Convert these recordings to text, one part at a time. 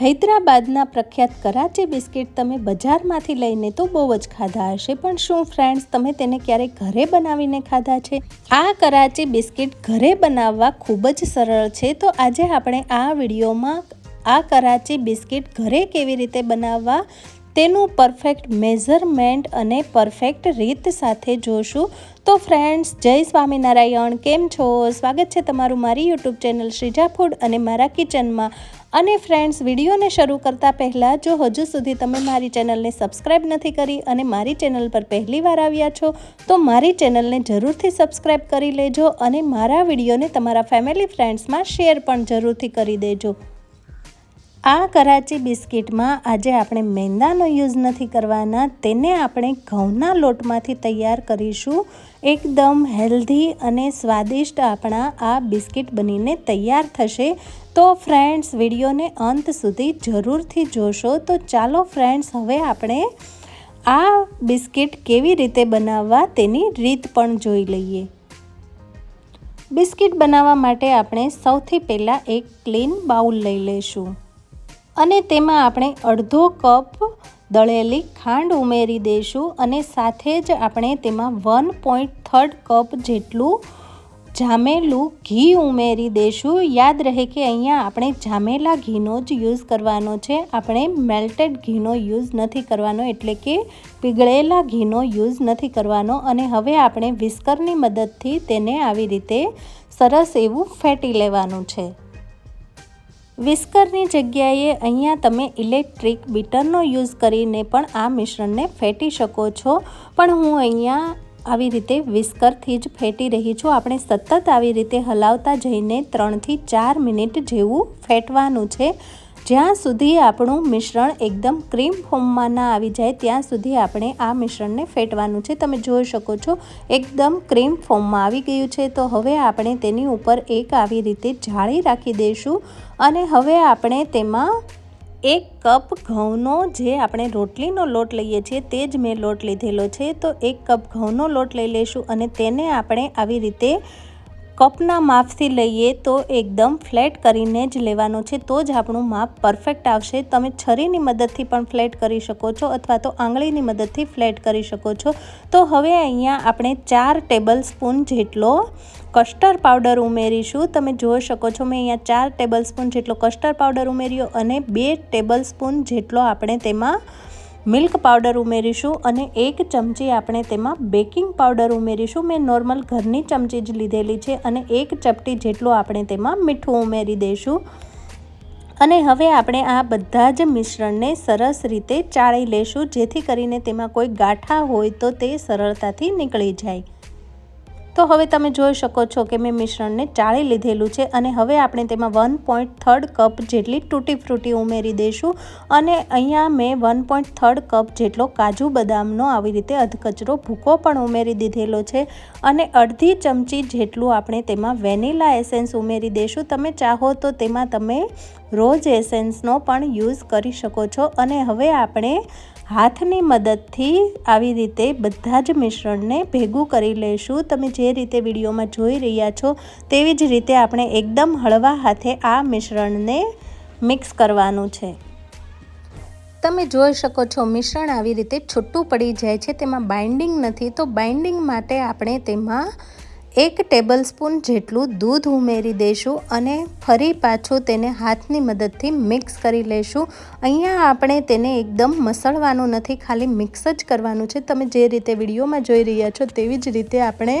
હૈદરાબાદના પ્રખ્યાત કરાચી બિસ્કિટ તમે બજારમાંથી લઈને તો બહુ જ ખાધા હશે, પણ શું ફ્રેન્ડ્સ તમે તેને ક્યારેક ઘરે બનાવીને ખાધા છે? આ કરાચી બિસ્કિટ ઘરે બનાવવા ખૂબ જ સરળ છે, તો આજે આપણે આ વિડીયોમાં આ કરાચી બિસ્કિટ ઘરે કેવી રીતે બનાવવા તેનું પરફેક્ટ મેઝરમેન્ટ અને પરફેક્ટ રીત સાથે જોશું. તો ફ્રેન્ડ્સ જય સ્વામિનારાયણ. કેમ છો? સ્વાગત છે તમારું મારી યુટ્યુબ ચેનલ શ્રીજા ફૂડ અને મારા કિચનમાં. અને ફ્રેન્ડ્સ વિડીયોને શરૂ કરતાં પહેલાં, જો હજુ સુધી તમે મારી ચેનલને સબસ્ક્રાઈબ નથી કરી અને મારી ચેનલ પર પહેલી વાર આવ્યા છો, તો મારી ચેનલને જરૂરથી સબસ્ક્રાઈબ કરી લેજો અને મારા વિડીયોને તમારા ફેમિલી ફ્રેન્ડ્સમાં શેર પણ જરૂરથી કરી દેજો. આ કરાચી બિસ્કિટમાં આજે આપણે મેંદાનો યુઝ નથી કરવાના, તેને આપણે ઘઉંના લોટમાંથી તૈયાર કરીશું. એકદમ હેલ્ધી અને સ્વાદિષ્ટ આપણા આ બિસ્કિટ બનીને તૈયાર થશે. તો ફ્રેન્ડ્સ, વિડીયોને અંત સુધી જરૂરથી જોશો. તો ચાલો ફ્રેન્ડ્સ, હવે આપણે આ બિસ્કિટ કેવી રીતે બનાવવા તેની રીત પણ જોઈ લઈએ. બિસ્કિટ બનાવવા માટે આપણે સૌથી પહેલાં એક ક્લીન બાઉલ લઈ લઈશું. અને તેમાં આપણે અડધો કપ દળેલી ખાંડ ઉમેરી દઈશું અને સાથે જ આપણે તેમાં વન પોઈન્ટ થર્ડ કપ જેટલું જામેલું ઘી ઉમેરી દઈશું. યાદ રહે કે અહીંયા આપણે જામેલા ઘીનો જ યુઝ કરવાનો છે. આપણે મેલ્ટેડ ઘીનો યુઝ નથી કરવાનો, એટલે કે પીગળેલા ઘીનો યુઝ નથી કરવાનો. અને હવે આપણે વિસ્કરની મદદથી તેને આવી રીતે સરસ એવું ફેટી લેવાનું છે. વિસ્કરની જગ્યાએ અહીંયા તમે ઇલેક્ટ્રિક બીટરનો યુઝ કરીને પણ આ મિશ્રણને ફેટી શકો છો. પણ હું અહીંયા આવી રીતે વિસ્કરથી જ ફેટી રહી છું. આપણે સતત આવી રીતે હલાવતા જઈને ત્રણથી ચાર મિનિટ જેવું ફેટવાનું છે. જ્યાં સુધી આપણું મિશ્રણ એકદમ ક્રીમ ફોર્મમાં ના આવી જાય, ત્યાં સુધી આપણે આ મિશ્રણને ફેટવાનું છે. તમે જોઈ શકો છો, એકદમ ક્રીમ ફોર્મમાં આવી ગયું છે. તો હવે આપણે તેની ઉપર એક આવી રીતે જાળી રાખી દઈશું અને હવે આપણે તેમાં એક કપ ઘઉંનો જે આપણે રોટલીનો લોટ લઈએ છીએ, તે જ મેં લોટ લીધેલો છે. તો એક કપ ઘઉંનો લોટ લઈ લઈશું અને તેને આપણે આવી રીતે કપના માપથી લઈએ તો એકદમ ફ્લેટ કરીને જ લેવાનો છે, તો જ આપણું માપ પરફેક્ટ આવશે. તમે છરીની મદદથી પણ ફ્લેટ કરી શકો છો અથવા તો આંગળીની મદદથી ફ્લેટ કરી શકો છો. તો હવે અહીંયા આપણે ચાર ટેબલ સ્પૂન જેટલો કસ્ટર્ડ પાવડર ઉમેરીશું. તમે જોઈ શકો છો, મેં અહીંયા ચાર ટેબલ સ્પૂન જેટલો કસ્ટર્ડ પાવડર ઉમેર્યો અને બે ટેબલ સ્પૂન જેટલો આપણે તેમાં મિલ્ક પાવડર ઉમેરીશું અને એક ચમચી આપણે તેમાં બેકિંગ પાવડર ઉમેરીશું. મેં નોર્મલ ઘરની ચમચી જ લીધેલી છે અને એક ચપટી જેટલું આપણે તેમાં મીઠું ઉમેરી દઈશું. અને હવે આપણે આ બધા જ મિશ્રણને સરસ રીતે ચાળી લેશું, જેથી કરીને તેમાં કોઈ ગાંઠા હોય તો તે સરળતાથી નીકળી જાય. તો હવે તમે જોઈ શકો છો કે મેં મિશ્રણને ચાળી લીધેલું છે અને હવે આપણે તેમાં વન પોઈન્ટ થર્ડ કપ જેટલી તૂટી ફ્રૂટી ઉમેરી દઈશું અને અહીંયા મેં વન પોઈન્ટ થર્ડ કપ જેટલો કાજુ બદામનો આવી રીતે અધકચરો ભૂકો પણ ઉમેરી દીધેલો છે અને અડધી ચમચી જેટલું આપણે તેમાં વેનીલા એસેન્સ ઉમેરી દઈશું. તમે ચાહો તો તેમાં તમે રોજ એસેન્સનો પણ યુઝ કરી શકો છો અને હવે આપણે હાથની મદદથી આવી રીતે બધા જ મિશ્રણને ભેગું કરી લઈશું તમે જે રીતે વિડીયોમાં જોઈ રહ્યા છો, તેવી જ રીતે આપણે એકદમ હળવા હાથે આ મિશ્રણને મિક્સ કરવાનું છે. તમે જોઈ શકો છો, મિશ્રણ આવી રીતે છૂટું પડી જાય છે. તેમાં બાઇન્ડિંગ નથી. તો બાઇન્ડિંગ માટે આપણે તેમાં એક ટેબલ સ્પૂન જેટલું દૂધ ઉમેરી દઈશું અને ફરી પાછું તેને હાથની મદદથી મિક્સ કરી લઈશું અહીંયા આપણે તેને એકદમ મસળવાનું નથી, ખાલી મિક્સ જ કરવાનું છે. તમે જે રીતે વિડીયોમાં જોઈ રહ્યા છો તેવી જ રીતે આપણે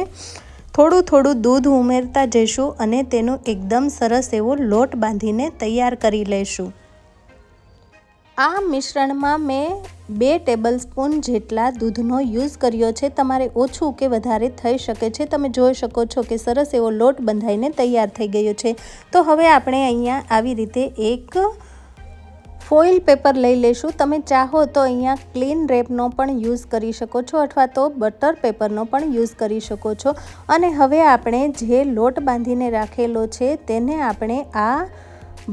થોડું થોડું દૂધ ઉમેરતા જઈશું અને તેનો એકદમ સરસ એવો લોટ બાંધીને તૈયાર કરી લઈશું આ મિશ્રણમાં મેં બે ટેબલ સ્પૂન જેટલા દૂધનો યુઝ કર્યો છે. તમારે ઓછું કે વધારે થઈ શકે છે. તમે જોઈ શકો છો કે સરસ એવો લોટ બંધાઈને તૈયાર થઈ ગયો છે. તો હવે આપણે અહીંયા આવી રીતે એક ફોઇલ પેપર લઈ લઈશું. તમે ચાહો તો અહીંયા ક્લીન રેપનો પણ યુઝ કરી શકો છો અથવા તો બટર પેપરનો પણ યુઝ કરી શકો છો. અને હવે આપણે જે લોટ બાંધીને રાખેલો છે તેને આપણે આ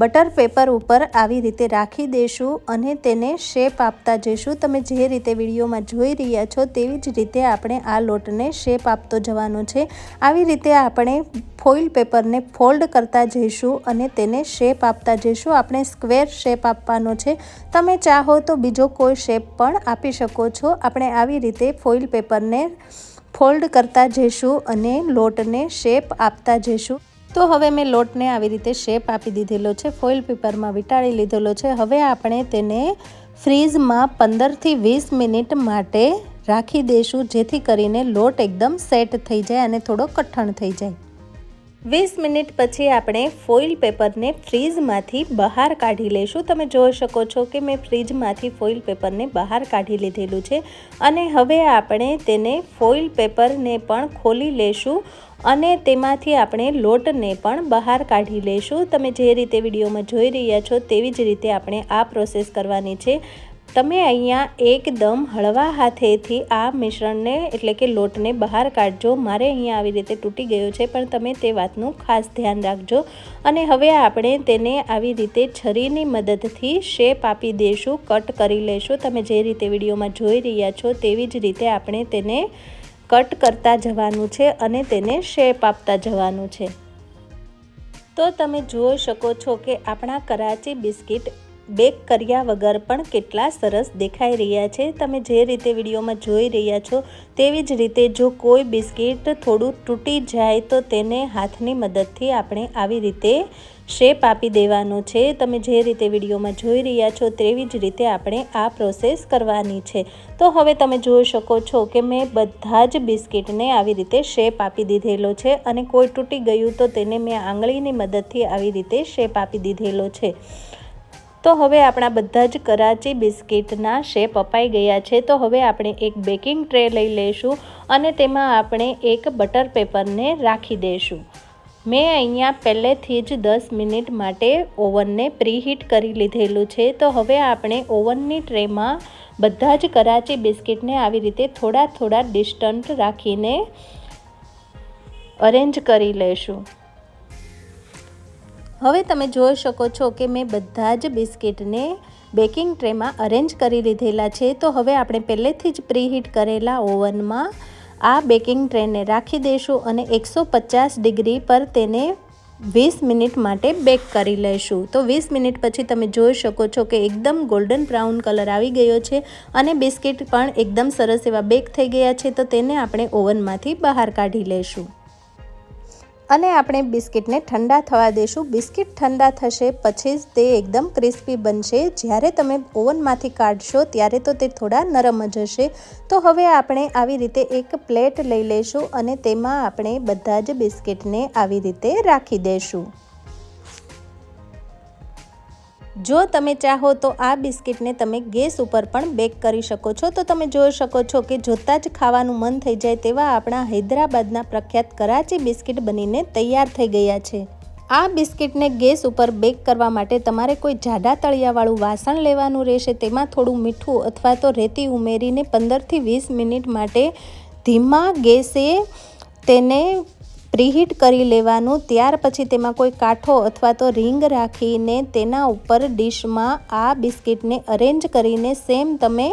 બટર પેપર ઉપર આવી રીતે રાખી દઈશું અને તેને શેપ આપતા જઈશું. તમે જે રીતે વિડીયોમાં જોઈ રહ્યા છો તેવી જ રીતે આપણે આ લોટને શેપ આપતો જવાનો છે. આવી રીતે આપણે ફોઇલ પેપરને ફોલ્ડ કરતા જઈશું અને તેને શેપ આપતા જઈશું. આપણે સ્ક્વેર શેપ આપવાનો છે. તમે ચાહો તો બીજો કોઈ શેપ પણ આપી શકો છો. આપણે આવી રીતે ફોઇલ પેપરને ફોલ્ડ કરતા જઈશું અને લોટને શેપ આપતા જઈશું. તો હવે મેં લોટને આવી રીતે શેપ આપી દીધેલો છે, ફોઇલ પેપરમાં વીંટાળી લીધેલો છે. હવે આપણે તેને ફ્રીઝમાં પંદરથી વીસ મિનિટ માટે રાખી દઈશું, જેથી કરીને લોટ એકદમ સેટ થઈ જાય અને થોડો કઠણ થઈ જાય. વીસ મિનિટ પછી આપણે ફોઇલ પેપરને ફ્રીજમાંથી બહાર કાઢી લઈશું. તમે જોઈ શકો છો કે મેં ફ્રીજમાંથી ફોઇલ પેપરને બહાર કાઢી લીધેલું છે અને હવે આપણે તેને ફોઇલ પેપરને પણ ખોલી લઈશું અને તેમાંથી આપણે લોટને પણ બહાર કાઢી લઈશું. તમે જે રીતે વિડીયોમાં જોઈ રહ્યા છો તેવી જ રીતે આપણે આ પ્રોસેસ કરવાની છે. તમે અહીંયા એકદમ હળવા હાથેથી આ મિશ્રણને, એટલે કે લોટને બહાર કાઢજો. મારે અહીંયા આવી રીતે તૂટી ગયો છે, પણ તમે તે વાતનું ખાસ ધ્યાન રાખજો. અને હવે આપણે તેને આવી રીતે છરીની મદદથી શેપ આપી દઈશું, કટ કરી લઈશું તમે જે રીતે વિડીયોમાં જોઈ રહ્યા છો તેવી જ રીતે આપણે તેને કટ કરતા જવાનું છે અને તેને શેપ આપતા જવાનું છે. તો તમે જોઈ શકો છો કે આપણા કરાચી બિસ્કિટ બેક કર્યા વગર પણ કેટલા સરસ દેખાઈ રહ્યા છે. તમે જે રીતે વિડીયોમાં જોઈ રહ્યા છો તેવી જ રીતે જો કોઈ બિસ્કિટ થોડું તૂટી જાય તો તેને હાથની મદદથી આપણે આવી રીતે શેપ આપી દેવાનો છે. તમે જે રીતે વિડીયોમાં જોઈ રહ્યા છો તેવી જ રીતે આપણે આ પ્રોસેસ કરવાની છે. તો હવે તમે જોઈ શકો છો કે મેં બધા જ બિસ્કિટને આવી રીતે શેપ આપી દીધેલો છે અને કોઈ તૂટી ગયું તો તેને મેં આંગળીની મદદથી આવી રીતે શેપ આપી દીધેલો છે. તો હવે આપણા બધા જ કરાચી બિસ્કિટના શેપ અપાઈ ગયા છે. તો હવે આપણે એક બેકિંગ ટ્રે લઈ લઈશું અને તેમાં આપણે એક બટર પેપરને રાખી દઈશું. મેં અહીંયા પહેલેથી જ દસ મિનિટ માટે ઓવનને પ્રીહીટ કરી લીધેલું છે. તો હવે આપણે ઓવનની ટ્રેમાં બધા જ કરાચી બિસ્કિટને આવી રીતે થોડા થોડા ડિસ્ટન્ટ રાખીને અરેન્જ કરી લઈશું. હવે તમે જોઈ શકો છો કે મેં બધા જ બિસ્કિટને બેકિંગ ટ્રેમાં અરેન્જ કરી લીધેલા છે. તો હવે આપણે પહેલેથી જ પ્રીહીટ કરેલા ઓવનમાં આ બેકિંગ ટ્રેને રાખી દઈશું અને એકસો પચાસ ડિગ્રી પર તેને વીસ મિનિટ માટે બેક કરી લઈશું. તો વીસ મિનિટ પછી તમે જોઈ શકો છો કે એકદમ ગોલ્ડન બ્રાઉન કલર આવી ગયો છે અને બિસ્કિટ પણ એકદમ સરસ એવા બેક થઈ ગયા છે. તો તેને આપણે ઓવનમાંથી બહાર કાઢી લઈશું. અને આપણે બિસ્કિટને ઠંડા થવા દઈશું બિસ્કિટ ઠંડા થશે પછી જ તે એકદમ ક્રિસ્પી બનશે. જ્યારે તમે ઓવનમાંથી કાઢશો ત્યારે તો તે થોડા નરમ જ હશે. તો હવે આપણે આવી રીતે એક પ્લેટ લઈ લઈશું અને તેમાં આપણે બધા જ બિસ્કિટને આવી રીતે રાખી દઈશું જો તમે ચાહો તો આ બિસ્કિટને તમે ગેસ ઉપર પણ બેક કરી શકો છો. તો તમે જોઈ શકો છો કે જોતાં જ ખાવાનું મન થઈ જાય તેવા આપણા હૈદરાબાદના પ્રખ્યાત કરાચી બિસ્કિટ બનીને તૈયાર થઈ ગયા છે. આ બિસ્કિટને ગેસ ઉપર બેક કરવા માટે તમારે કોઈ જાડા તળિયાવાળું વાસણ લેવાનું રહેશે. તેમાં થોડું મીઠું અથવા તો રેતી ઉમેરીને પંદરથી વીસ મિનિટ માટે ધીમા ગેસે તેને પ્રીહીટ કરી લેવાનું, ત્યાર પછી તેમાં કોઈ કાંઠો અથવા તો રિંગ રાખીને તેના ઉપર ડીશમાં આ બિસ્કિટને અરેન્જ કરીને સેમ તમે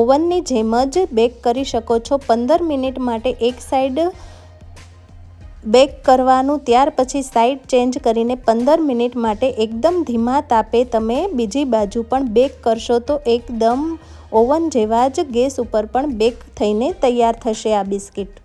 ઓવનની જેમ જ બેક કરી શકો છો. પંદર મિનિટ માટે એક સાઈડ બેક કરવાનું, ત્યાર પછી સાઈડ ચેન્જ કરીને પંદર મિનિટ માટે એકદમ ધીમા તાપે તમે બીજી બાજુ પણ બેક કરશો તો એકદમ ઓવન જેવા જ ગેસ ઉપર પણ બેક થઈને તૈયાર થશે આ બિસ્કિટ.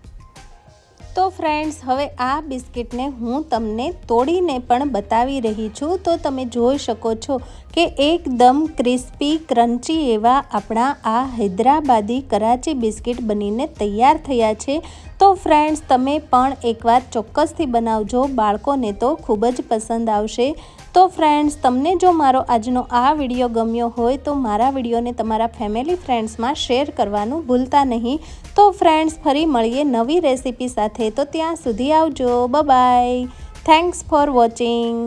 તો ફ્રેન્ડ્સ હવે આ બિસ્કિટને હું તમને તોડીને પણ બતાવી રહી છું. તો તમે જોઈ શકો છો કે એકદમ ક્રિસ્પી, ક્રન્ચી એવા આપણા આ હૈદરાબાદી કરાચી બિસ્કિટ બનીને તૈયાર થયા છે. તો ફ્રેન્ડ્સ તમે પણ એકવાર ચોક્કસથી બનાવજો. બાળકોને તો ખૂબ જ પસંદ આવશે. તો ફ્રેન્ડ્સ તમને જો મારો આજનો આ વીડિયો ગમ્યો હોય તો મારા વિડીયોને તમારા ફેમિલી ફ્રેન્ડ્સમાં શેર કરવાનું ભૂલતા નહીં. તો ફ્રેન્ડ્સ ફરી મળીએ નવી રેસીપી સાથે. તો ત્યાં સુધી આવજો. By thanks for watching